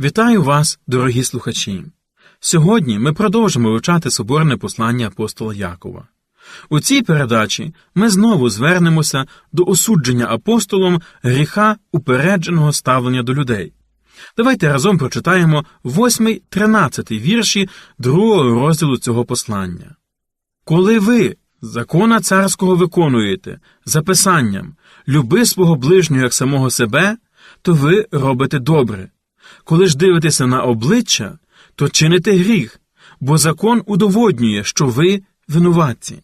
Вітаю вас, дорогі слухачі! Сьогодні ми продовжимо вивчати соборне послання апостола Якова. У цій передачі ми знову звернемося до осудження апостолом гріха упередженого ставлення до людей. Давайте разом прочитаємо 8-13 вірші другого розділу цього послання. Коли ви закона царського виконуєте за писанням люби свого ближнього як самого себе, то ви робите добре. Коли ж дивитеся на обличчя, то чините гріх, бо закон удоводнює, що ви винуватці.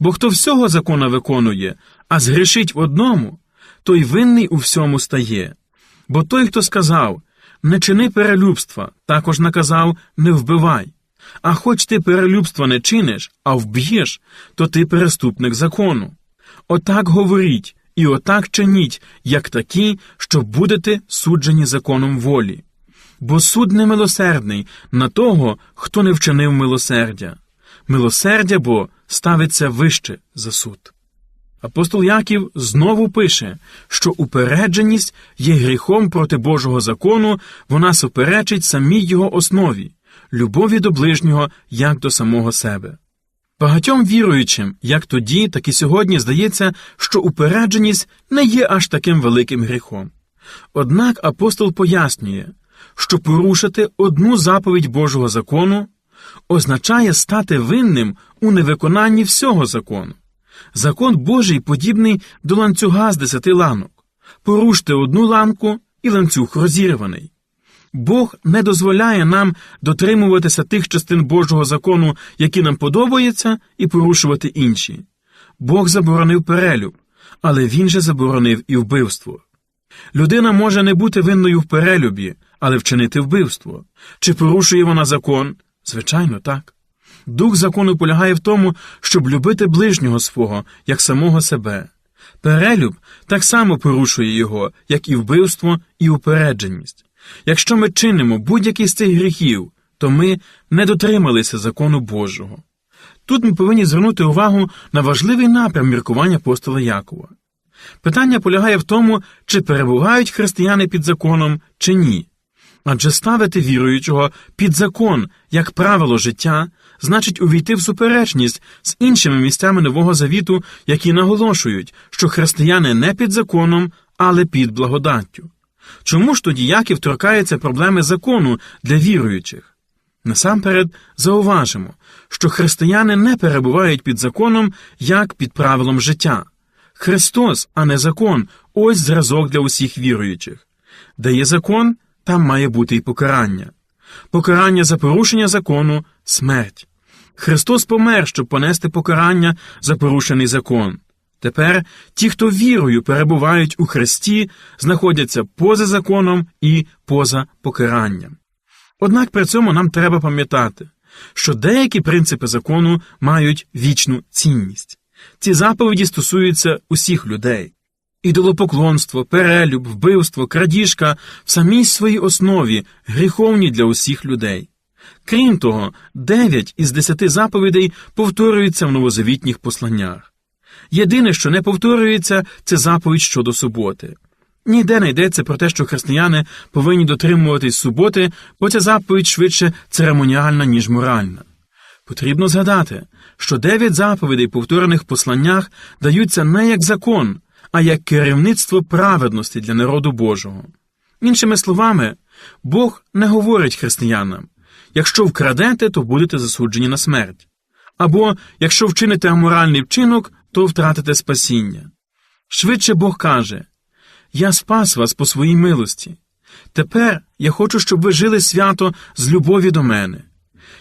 Бо хто всього закона виконує, а згрішить в одному, той винний у всьому стає. Бо той, хто сказав не чини перелюбства, також наказав не вбивай. А хоч ти перелюбства не чиниш, а вб'єш, то ти переступник закону. Отак говоріть і отак чиніть, як такі, що будете суджені законом волі. Бо суд не милосердний на того, хто не вчинив милосердя. Милосердя бо ставиться вище за суд. Апостол Яків знову пише, що упередженість є гріхом проти Божого закону, вона суперечить самій його основі, любові до ближнього як до самого себе. Багатьом віруючим, як тоді, так і сьогодні здається, що упередженість не є аж таким великим гріхом. Однак апостол пояснює, що порушити одну заповідь Божого закону означає стати винним у невиконанні всього закону. Закон Божий подібний до ланцюга з десяти ланок. Поруште одну ланку, і ланцюг розірваний. Бог не дозволяє нам дотримуватися тих частин Божого закону, які нам подобаються, і порушувати інші. Бог заборонив перелюб, але він же заборонив і вбивство. Людина може не бути винною в перелюбі, але вчинити вбивство. Чи порушує вона закон? Звичайно, так. Дух закону полягає в тому, щоб любити ближнього свого, як самого себе. Перелюб так само порушує його, як і вбивство, і упередженість. Якщо ми чинимо будь-який з цих гріхів, то ми не дотрималися закону Божого. Тут ми повинні звернути увагу на важливий напрям міркування апостола Якова. Питання полягає в тому, чи перебувають християни під законом, чи ні. Адже ставити віруючого під закон як правило життя значить увійти в суперечність з іншими місцями Нового Завіту, які наголошують, що християни не під законом, але під благодаттю. Чому ж тоді Яків торкається проблеми закону для віруючих? Насамперед зауважимо, що християни не перебувають під законом як під правилом життя. Христос, а не закон, ось зразок для усіх віруючих. Де є закон, там має бути і покарання. Покарання за порушення закону смерть. Христос помер, щоб понести покарання за порушений закон. Тепер ті, хто вірою перебувають у Христі, знаходяться поза законом і поза покаранням. Однак при цьому нам треба пам'ятати, що деякі принципи закону мають вічну цінність. Ці заповіді стосуються усіх людей. Ідолопоклонство, перелюб, вбивство, крадіжка в самій своїй основі гріховні для усіх людей. Крім того, дев'ять із десяти заповідей повторюються в новозавітніх посланнях. Єдине, що не повторюється, це заповідь щодо суботи. Ніде не йдеться про те, що християни повинні дотримуватись суботи, бо ця заповідь швидше церемоніальна, ніж моральна. Потрібно згадати, що дев'ять заповідей, повторених в посланнях, даються не як закон, а як керівництво праведності для народу Божого. Іншими словами, Бог не говорить християнам якщо вкрадете, то будете засуджені на смерть. Або якщо вчините аморальний вчинок, то втратите спасіння. Швидше Бог каже Я спас вас по своїй милості. Тепер я хочу, щоб ви жили свято з любові до мене.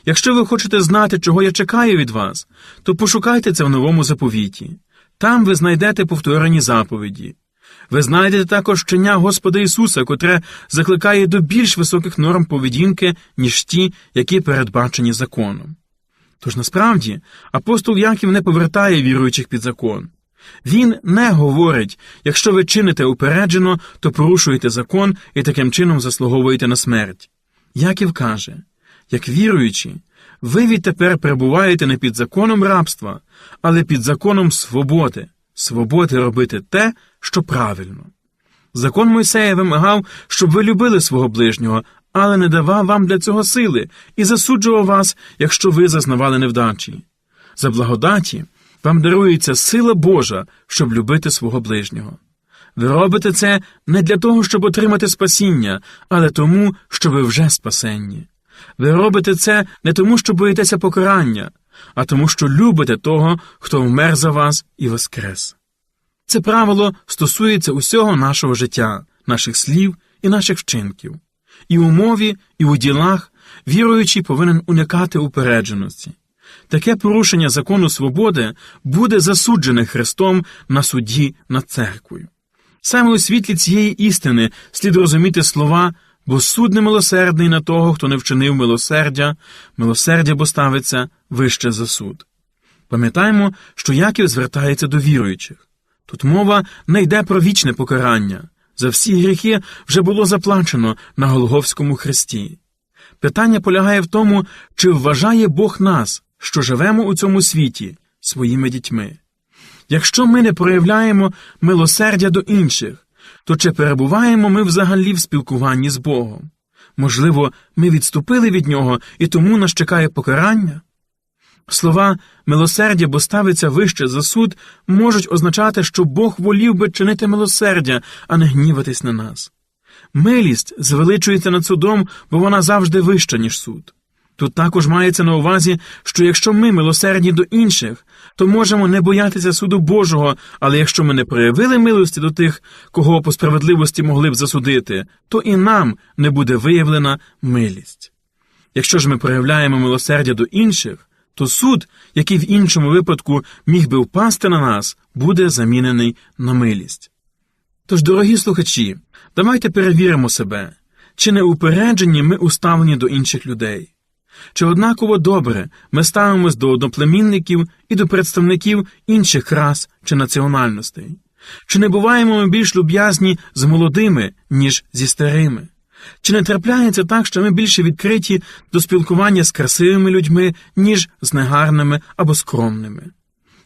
Якщо ви хочете знати, чого я чекаю від вас, то пошукайте це в новому заповіті. Там ви знайдете повторені заповіді. Ви знайдете також вчення Господа Ісуса, котре закликає до більш високих норм поведінки, ніж ті, які передбачені законом. Тож насправді апостол Яків не повертає віруючих під закон. Він не говорить якщо ви чините упереджено, то порушуєте закон і таким чином заслуговуєте на смерть. Яків каже як віруючі, ви відтепер перебуваєте не під законом рабства, але під законом свободи, свободи робити те, що правильно. Закон Мойсея вимагав, щоб ви любили свого ближнього, але не давав вам для цього сили і засуджував вас, якщо ви зазнавали невдачі. За благодаті вам дарується сила Божа, щоб любити свого ближнього. Ви робите це не для того, щоб отримати спасіння, але тому, що ви вже спасенні. Ви робите це не тому, що боїтеся покарання, а тому, що любите того, хто вмер за вас і воскрес. Це правило стосується усього нашого життя, наших слів і наших вчинків. І у мові, і у ділах віруючий повинен уникати упередженості. Таке порушення закону свободи буде засуджене Христом на суді над церквою. Саме у світлі цієї істини слід розуміти слова, бо суд не милосердний на того, хто не вчинив милосердя, милосердя бо ставиться вище за суд. Пам'ятаємо, що Яків звертається до віруючих. Тут мова не йде про вічне покарання. За всі гріхи вже було заплачено на Голговському хресті. Питання полягає в тому, чи вважає Бог нас, що живемо у цьому світі, своїми дітьми. Якщо ми не проявляємо милосердя до інших, то чи перебуваємо ми взагалі в спілкуванні з Богом? Можливо, ми відступили від нього і тому нас чекає покарання? Слова милосердя, бо ставиться вище за суд, можуть означати, що Бог волів би чинити милосердя, а не гніватись на нас. Милість звеличується над судом, бо вона завжди вища, ніж суд. Тут також мається на увазі, що якщо ми милосердні до інших, то можемо не боятися суду Божого, але якщо ми не проявили милості до тих, кого по справедливості могли б засудити, то і нам не буде виявлена милість. Якщо ж ми проявляємо милосердя до інших, то суд, який в іншому випадку міг би впасти на нас, буде замінений на милість. Тож, дорогі слухачі, давайте перевіримо себе, чи не упереджені ми уставлені до інших людей. Чи однаково добре ми ставимось до одноплемінників і до представників інших рас чи національностей? Чи не буваємо ми більш люб'язні з молодими, ніж зі старими? Чи не трапляється так, що ми більше відкриті до спілкування з красивими людьми, ніж з негарними або скромними?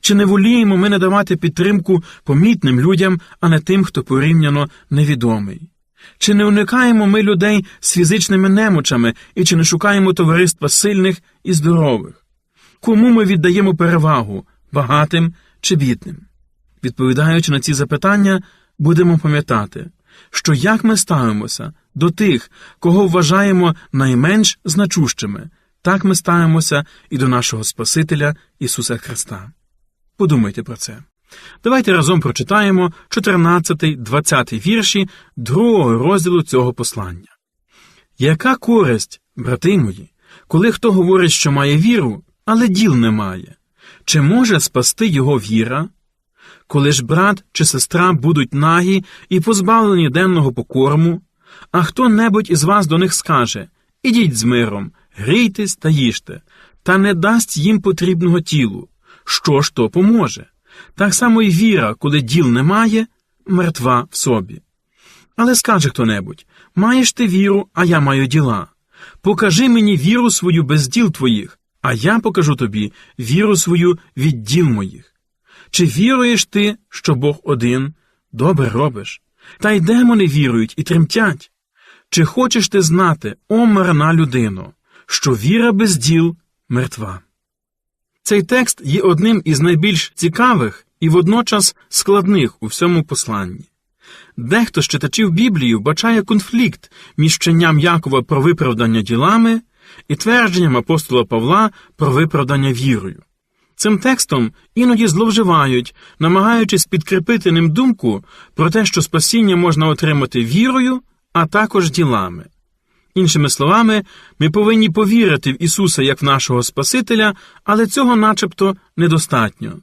Чи не воліємо ми надавати підтримку помітним людям, а не тим, хто порівняно невідомий? Чи не уникаємо ми людей з фізичними немочами і чи не шукаємо товариства сильних і здорових? Кому ми віддаємо перевагу багатим чи бідним? Відповідаючи на ці запитання, будемо пам'ятати, що як ми ставимося до тих, кого вважаємо найменш значущими, так ми ставимося і до нашого Спасителя Ісуса Христа. Подумайте про це. Давайте разом прочитаємо 14-20 вірші другого розділу цього послання. Яка користь, брати мої, коли хто говорить, що має віру, але діл не має? Чи може спасти його віра? Коли ж брат чи сестра будуть нагі і позбавлені денного покорму, а хто небудь із вас до них скаже Ідіть з миром, грійтесь та їжте, та не дасть їм потрібного тілу, що ж то поможе? Так само й віра, коли діл немає, мертва в собі. Але скаже хто небудь маєш ти віру, а я маю діла. Покажи мені віру свою без діл твоїх, а я покажу тобі віру свою від діл моїх. Чи віруєш ти, що Бог один? Добре робиш. Та й демони вірують і тремтять. Чи хочеш ти знати, о марна людино, що віра без діл мертва? Цей текст є одним із найбільш цікавих і водночас складних у всьому посланні. Дехто з читачів Біблії вбачає конфлікт між вченням Якова про виправдання ділами і твердженням апостола Павла про виправдання вірою. Цим текстом іноді зловживають, намагаючись підкріпити ним думку про те, що спасіння можна отримати вірою, а також ділами. Іншими словами, ми повинні повірити в Ісуса як в нашого Спасителя, але цього начебто недостатньо.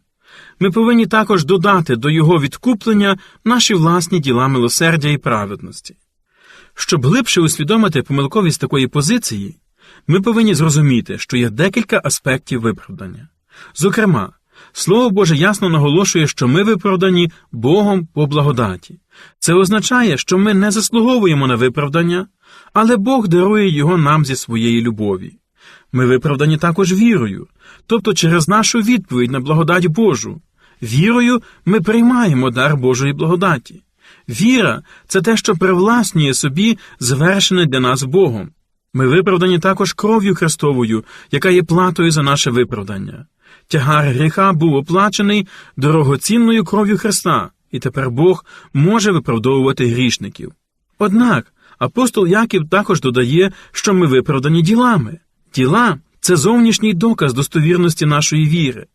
Ми повинні також додати до Його відкуплення наші власні діла милосердя і праведності. Щоб глибше усвідомити помилковість такої позиції, ми повинні зрозуміти, що є декілька аспектів виправдання. Зокрема, Слово Боже ясно наголошує, що ми виправдані Богом по благодаті. Це означає, що ми не заслуговуємо на виправдання, але Бог дарує його нам зі своєї любові. Ми виправдані також вірою, тобто через нашу відповідь на благодать Божу. Вірою ми приймаємо дар Божої благодаті. Віра це те, що привласнює собі звершене для нас Богом. Ми виправдані також кров'ю Христовою, яка є платою за наше виправдання. Тягар гріха був оплачений дорогоцінною кров'ю Христа, і тепер Бог може виправдовувати грішників. Однак апостол Яків також додає, що ми виправдані ділами. Діла це зовнішній доказ достовірності нашої віри.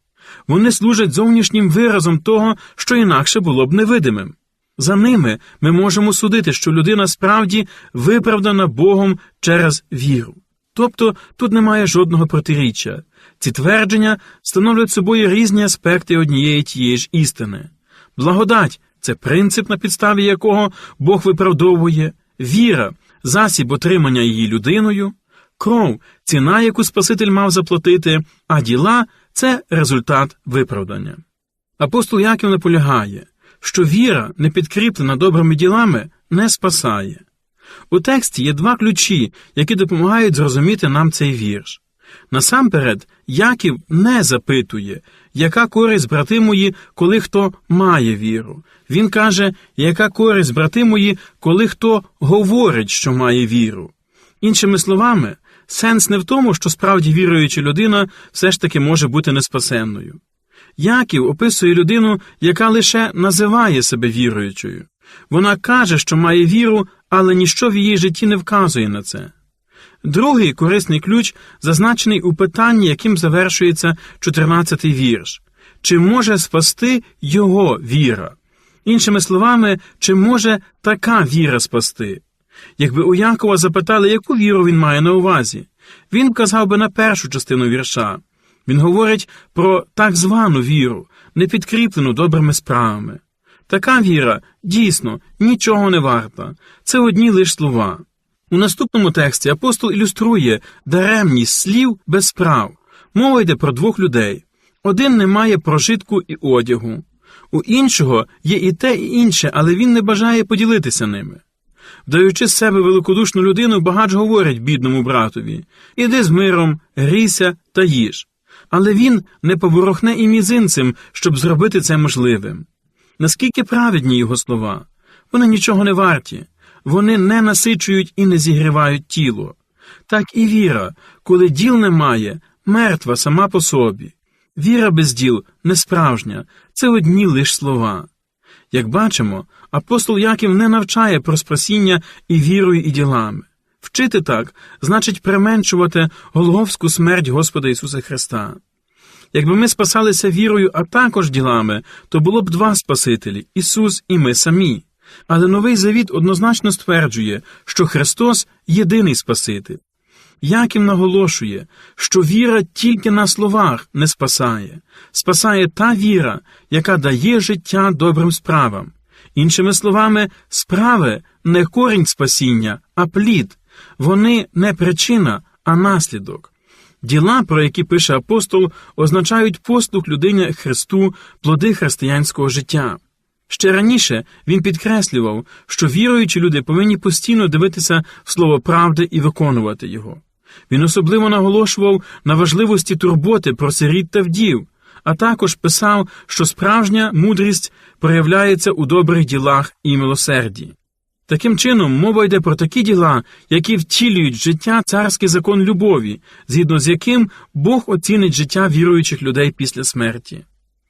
Вони служать зовнішнім виразом того, що інакше було б невидимим. За ними ми можемо судити, що людина справді виправдана Богом через віру. Тобто тут немає жодного протиріччя. Ці твердження становлять собою різні аспекти однієї тієї ж істини. Благодать це принцип, на підставі якого Бог виправдовує, віра, засіб отримання її людиною, кров, ціна, яку Спаситель мав заплатити, а діла це результат виправдання. Апостол Яків наполягає, що віра, не підкріплена добрими ділами, не спасає. У тексті є два ключі, які допомагають зрозуміти нам цей вірш. Насамперед, Яків не запитує, яка користь брати мої, коли хто має віру. Він каже, яка користь брати мої, коли хто говорить, що має віру. Іншими словами, сенс не в тому, що справді віруюча людина все ж таки може бути неспасенною. Яків описує людину, яка лише називає себе віруючою. Вона каже, що має віру, але ніщо в її житті не вказує на це. Другий корисний ключ зазначений у питанні, яким завершується 14-й вірш чи може спасти його віра? Іншими словами, чи може така віра спасти? Якби у Якова запитали, яку віру він має на увазі, він вказав би на першу частину вірша. Він говорить про так звану віру, не підкріплену добрими справами. Така віра дійсно нічого не варта, це одні лише слова. У наступному тексті апостол ілюструє даремність слів без справ. Мова йде про двох людей. Один не має прожитку і одягу, у іншого є і те, і інше, але він не бажає поділитися ними. Вдаючи з себе великодушну людину, багач говорить бідному братові Іди з миром, грійся та їж. Але він не поворохне і мізинцем, щоб зробити це можливим. Наскільки праведні його слова? Вони нічого не варті, вони не насичують і не зігрівають тіло. Так і віра, коли діл немає, мертва сама по собі. Віра без діл не справжня, це одні лиш слова. Як бачимо, апостол Яків не навчає про спасіння і вірою, і ділами. Вчити так значить применшувати голговську смерть Господа Ісуса Христа. Якби ми спасалися вірою, а також ділами, то було б два Спасителі Ісус і ми самі. Але новий завіт однозначно стверджує, що Христос єдиний Спаситель. Яків наголошує, що віра тільки на словах не спасає, спасає та віра, яка дає життя добрим справам. Іншими словами, справи не корінь спасіння, а плід, вони не причина, а наслідок. Діла, про які пише апостол, означають послуг людині Христу, плоди християнського життя. Ще раніше він підкреслював, що віруючі люди повинні постійно дивитися в слово правди і виконувати його. Він особливо наголошував на важливості турботи про сиріт та вдів, а також писав, що справжня мудрість проявляється у добрих ділах і милосерді. Таким чином, мова йде про такі діла, які втілюють життя царський закон любові, згідно з яким Бог оцінить життя віруючих людей після смерті.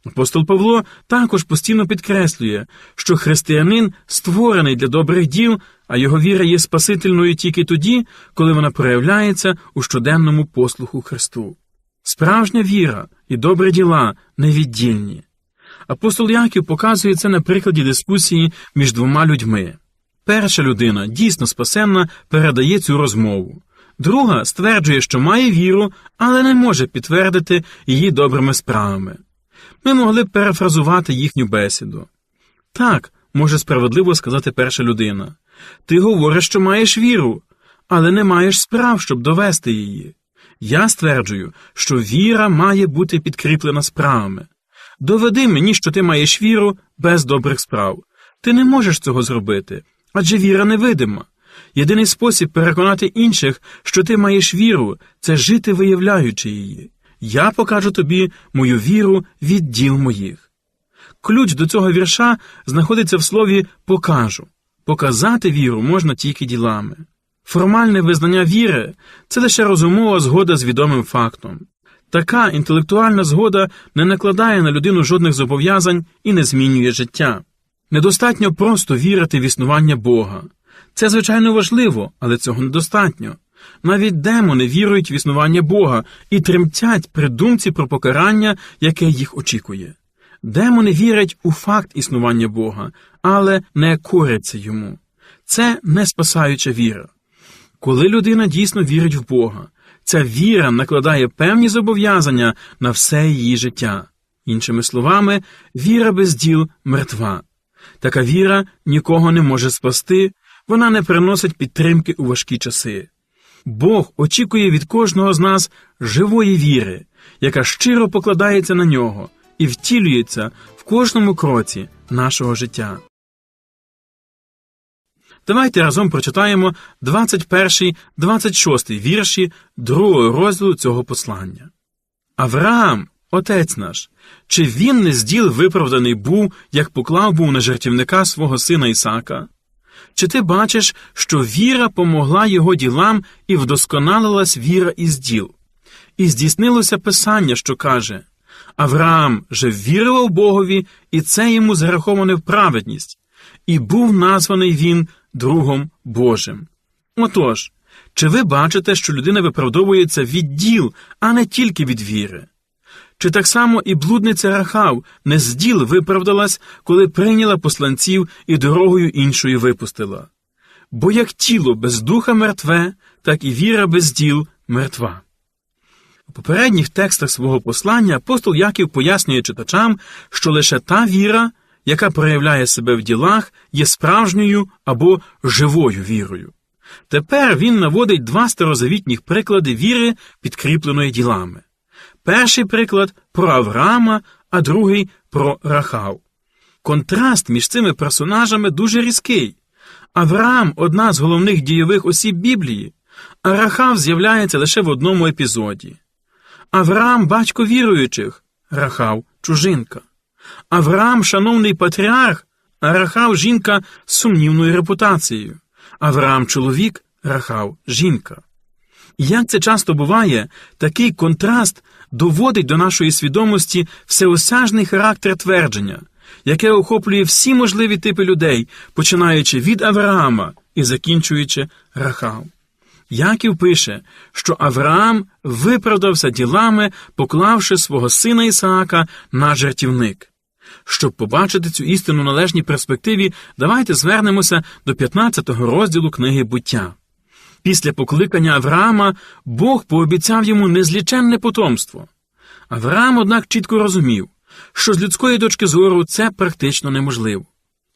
Апостол Павло також постійно підкреслює, що християнин створений для добрих діл, а його віра є спасительною тільки тоді, коли вона проявляється у щоденному послуху Христу. Справжня віра і добрі діла невіддільні. Апостол Яків показує це на прикладі дискусії між двома людьми. Перша людина, дійсно спасенна, передає цю розмову. Друга стверджує, що має віру, але не може підтвердити її добрими справами. Ми могли б перефразувати їхню бесіду. Так, може справедливо сказати перша людина. Ти говориш, що маєш віру, але не маєш справ, щоб довести її. Я стверджую, що віра має бути підкріплена справами. Доведи мені, що ти маєш віру без добрих справ. Ти не можеш цього зробити, адже віра невидима. Єдиний спосіб переконати інших, що ти маєш віру, це жити, виявляючи її. Я покажу тобі мою віру від діл моїх. ключ до цього вірша знаходиться в слові покажу. Показати віру можна тільки ділами. Формальне визнання віри це лише розумова згода з відомим фактом. Така інтелектуальна згода не накладає на людину жодних зобов'язань і не змінює життя. Недостатньо просто вірити в існування Бога. Це, звичайно, важливо, але цього недостатньо. Навіть демони вірують в існування Бога і тремтять при думці про покарання, яке їх очікує. Демони вірять у факт існування Бога, але не коряться йому. Це не спасаюча віра. Коли людина дійсно вірить в Бога, ця віра накладає певні зобов'язання на все її життя. Іншими словами, віра без діл мертва. Така віра нікого не може спасти, вона не приносить підтримки у важкі часи. Бог очікує від кожного з нас живої віри, яка щиро покладається на нього і втілюється в кожному кроці нашого життя. Давайте разом прочитаємо 21, 26 вірші другого розділу цього послання. Авраам, отець наш, чи він не зділ виправданий був, як поклав був на жертівника свого сина Ісака? Чи ти бачиш, що віра помогла його ділам і вдосконалилась віра із діл? І здійснилося Писання, що каже Авраам же вірував Богові, і це йому зараховане в праведність, і був названий він другом Божим. Отож, чи ви бачите, що людина виправдовується від діл, а не тільки від віри? Чи так само і блудниця Рахав не з діл виправдалась, коли прийняла посланців і дорогою іншою випустила? Бо як тіло без духа мертве, так і віра без діл мертва. У попередніх текстах свого послання апостол Яків пояснює читачам, що лише та віра, яка проявляє себе в ділах, є справжньою або живою вірою. Тепер він наводить два старозавітніх приклади віри, підкріпленої ділами. Перший приклад про Авраама, а другий про Рахав. Контраст між цими персонажами дуже різкий. Авраам одна з головних дійових осіб Біблії, а Рахав з'являється лише в одному епізоді. Авраам батько віруючих, Рахав чужинка. Авраам шановний патріарх, а Рахав жінка з сумнівною репутацією. Авраам чоловік, Рахав жінка. Як це часто буває, такий контраст доводить до нашої свідомості всеосяжний характер твердження, яке охоплює всі можливі типи людей, починаючи від Авраама і закінчуючи Рахав. Яків пише, що Авраам виправдався ділами, поклавши свого сина Ісаака на жертівник. Щоб побачити цю істину належній перспективі, давайте звернемося до 15 розділу книги буття. Після покликання Авраама Бог пообіцяв йому незліченне потомство. Авраам, однак, чітко розумів, що з людської точки зору це практично неможливо.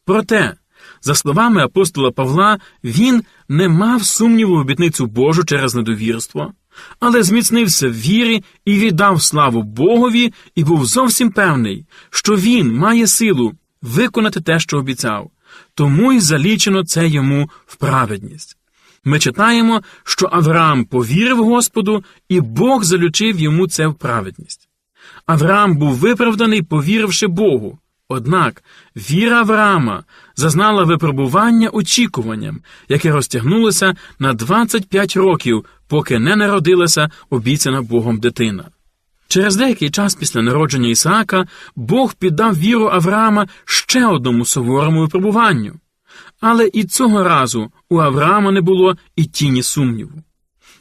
Проте, за словами апостола Павла, він не мав сумніву в обітницю Божу через недовірство, але зміцнився в вірі і віддав славу Богові, і був зовсім певний, що він має силу виконати те, що обіцяв, тому й залічено це йому в праведність. Ми читаємо, що Авраам повірив Господу, і Бог залючив йому це в праведність. Авраам був виправданий, повіривши Богу. Однак віра Авраама зазнала випробування очікуванням, яке розтягнулося на 25 років, поки не народилася обіцяна Богом дитина. Через деякий час після народження Ісаака Бог піддав віру Авраама ще одному суворому випробуванню. Але і цього разу у Авраама не було і тіні сумніву.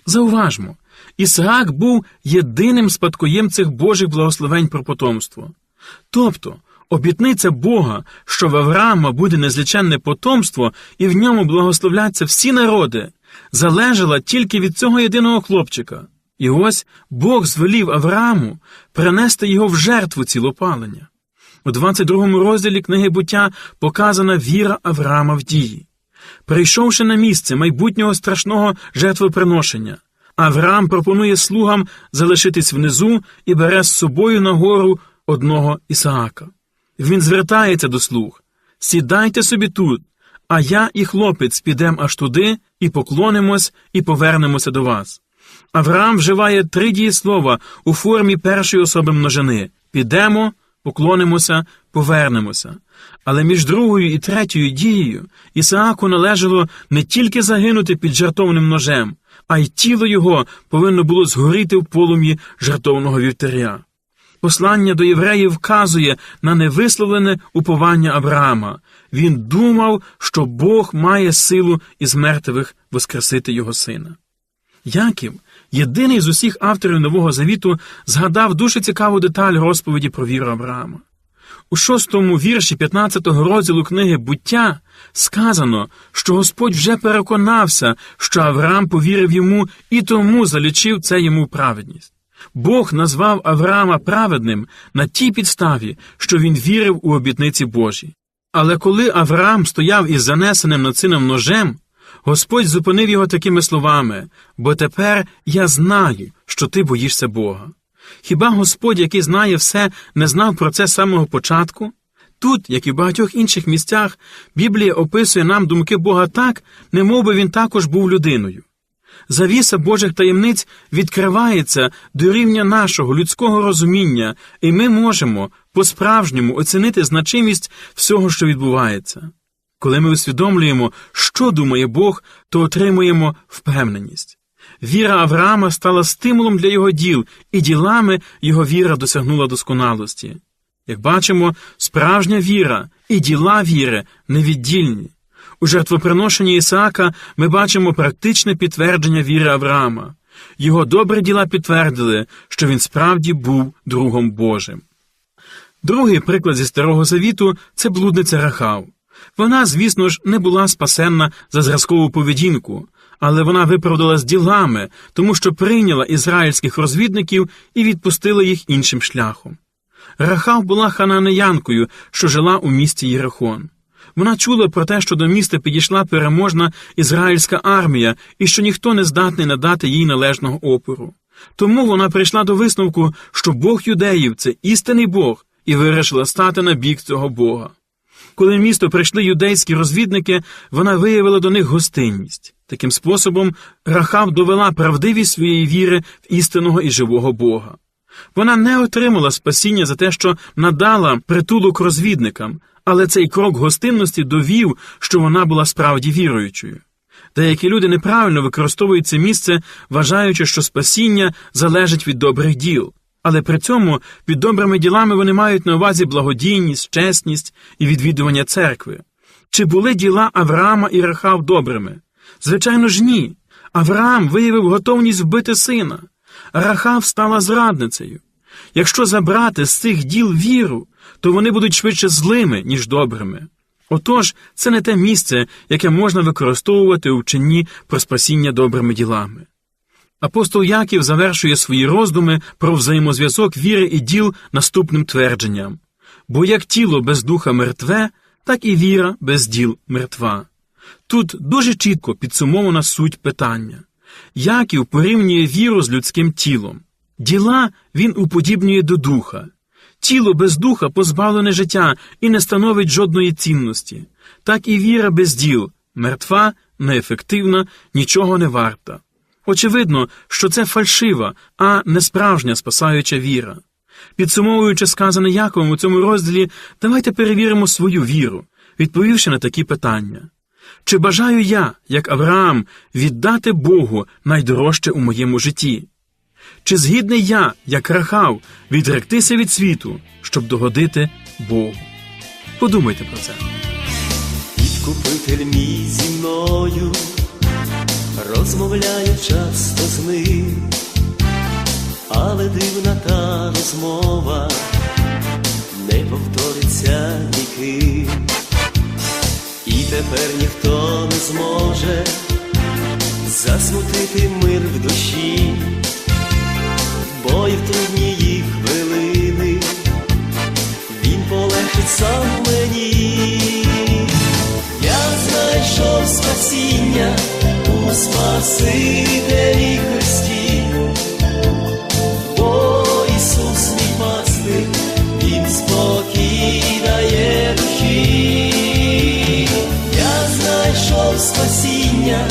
Зауважмо, Ісаак був єдиним спадкоєм цих Божих благословень про потомство. Тобто, обітниця Бога, що в Авраама буде незліченне потомство і в ньому благословляться всі народи, залежала тільки від цього єдиного хлопчика. І ось Бог звелів Аврааму принести його в жертву цілопалення. У 22 розділі книги буття показана віра Авраама в дії. Прийшовши на місце майбутнього страшного жертвоприношення, Авраам пропонує слугам залишитись внизу і бере з собою на гору одного Ісаака. Він звертається до слуг Сідайте собі тут, а я і хлопець підемо аж туди, і поклонимось, і повернемося до вас. Авраам вживає три дієслова у формі першої особи множини підемо, поклонимося, повернемося. Але між другою і третьою дією Ісааку належало не тільки загинути під жартовним ножем, а й тіло його повинно було згоріти в полум'ї жартовного вівтаря. Послання до євреїв вказує на невисловлене уповання Авраама. Він думав, що Бог має силу із мертвих воскресити його сина. Яків, єдиний з усіх авторів Нового Завіту, згадав дуже цікаву деталь розповіді про віру Авраама. У шостому вірші 15-го розділу книги буття сказано, що Господь вже переконався, що Авраам повірив йому і тому залічив це йому праведність. Бог назвав Авраама праведним на тій підставі, що він вірив у обітниці Божі. Але коли Авраам стояв із занесеним над сином ножем, Господь зупинив його такими словами бо тепер я знаю, що ти боїшся Бога. Хіба Господь, який знає все, не знав про це з самого початку? Тут, як і в багатьох інших місцях, Біблія описує нам думки Бога так, немов би він також був людиною. Завіса Божих таємниць відкривається до рівня нашого людського розуміння, і ми можемо по-справжньому оцінити значимість всього, що відбувається. Коли ми усвідомлюємо, що думає Бог, то отримуємо впевненість. Віра Авраама стала стимулом для його діл, і ділами його віра досягнула досконалості. Як бачимо, справжня віра і діла віри невіддільні. У жертвоприношенні Ісаака ми бачимо практичне підтвердження віри Авраама. Його добрі діла підтвердили, що він справді був другом Божим. Другий приклад зі Старого Завіту це блудниця Рахав. Вона, звісно ж, не була спасенна за зразкову поведінку, але вона виправдалась ділами, тому що прийняла ізраїльських розвідників і відпустила їх іншим шляхом. Рахав була хананеянкою, що жила у місті Єрихон. Вона чула про те, що до міста підійшла переможна ізраїльська армія і що ніхто не здатний надати їй належного опору. Тому вона прийшла до висновку, що Бог юдеїв це істинний Бог, і вирішила стати на бік цього Бога. Коли в місто прийшли юдейські розвідники, вона виявила до них гостинність. Таким способом Рахав довела правдивість своєї віри в істинного і живого Бога. Вона не отримала спасіння за те, що надала притулок розвідникам, але цей крок гостинності довів, що вона була справді віруючою. Деякі люди неправильно використовують це місце, вважаючи, що спасіння залежить від добрих діл, але при цьому під добрими ділами вони мають на увазі благодійність, чесність і відвідування церкви. Чи були діла Авраама і Рахав добрими? Звичайно ж, ні. Авраам виявив готовність вбити сина, Рахав стала зрадницею. Якщо забрати з цих діл віру, то вони будуть швидше злими, ніж добрими. Отож, це не те місце, яке можна використовувати у вченні про спасіння добрими ділами. Апостол Яків завершує свої роздуми про взаємозв'язок віри і діл наступним твердженням бо як тіло без духа мертве, так і віра без діл мертва. Тут дуже чітко підсумована суть питання. Яків порівнює віру з людським тілом. Діла він уподібнює до духа. Тіло без духа позбавлене життя і не становить жодної цінності, так і віра без діл, мертва, неефективна, нічого не варта. Очевидно, що це фальшива, а не справжня спасаюча віра. Підсумовуючи сказане Яковом у цьому розділі, давайте перевіримо свою віру, відповівши на такі питання. Чи бажаю я, як Авраам, віддати Богу найдорожче у моєму житті? Чи згідний я, як Рахав, відректися від світу, щоб догодити Богу? Подумайте про це. Відкупитель мій зі мною, розмовляю часто з ним, але дивна та розмова не повториться ніким, і тепер ніхто не зможе засмутити мир в душі, бо і в трудні їх хвилини він полегшить сам мені. Я знайшов спасіння у Спасителі Христі, бо Ісус мій пастир, Він спокій дає душі. Я знайшов спасіння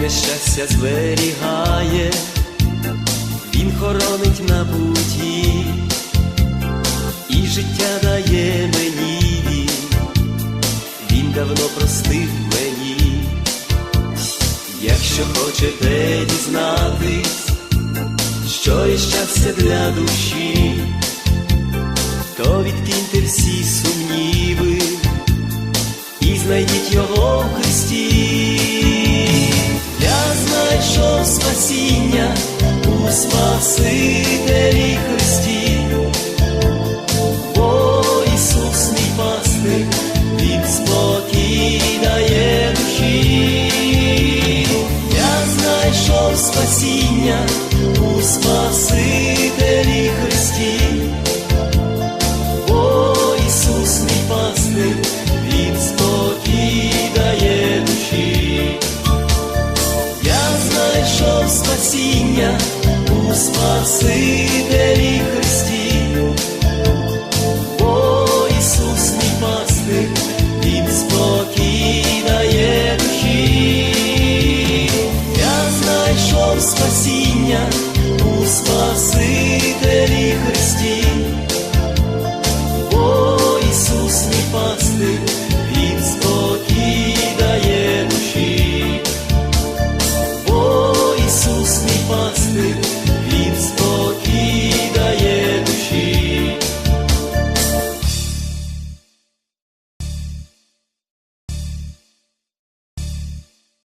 нещастя зберігає, він хоронить на путі, і життя дає мені, він, давно простив мені, якщо хочете дізнатись, що є щастя для душі, то відкиньте всі сумніви і знайдіть його знайшов спасіння у Спасителі Христі, бо Ісус мій пастир, Він спокій дає душі. Я знайшов спасіння у Спасителі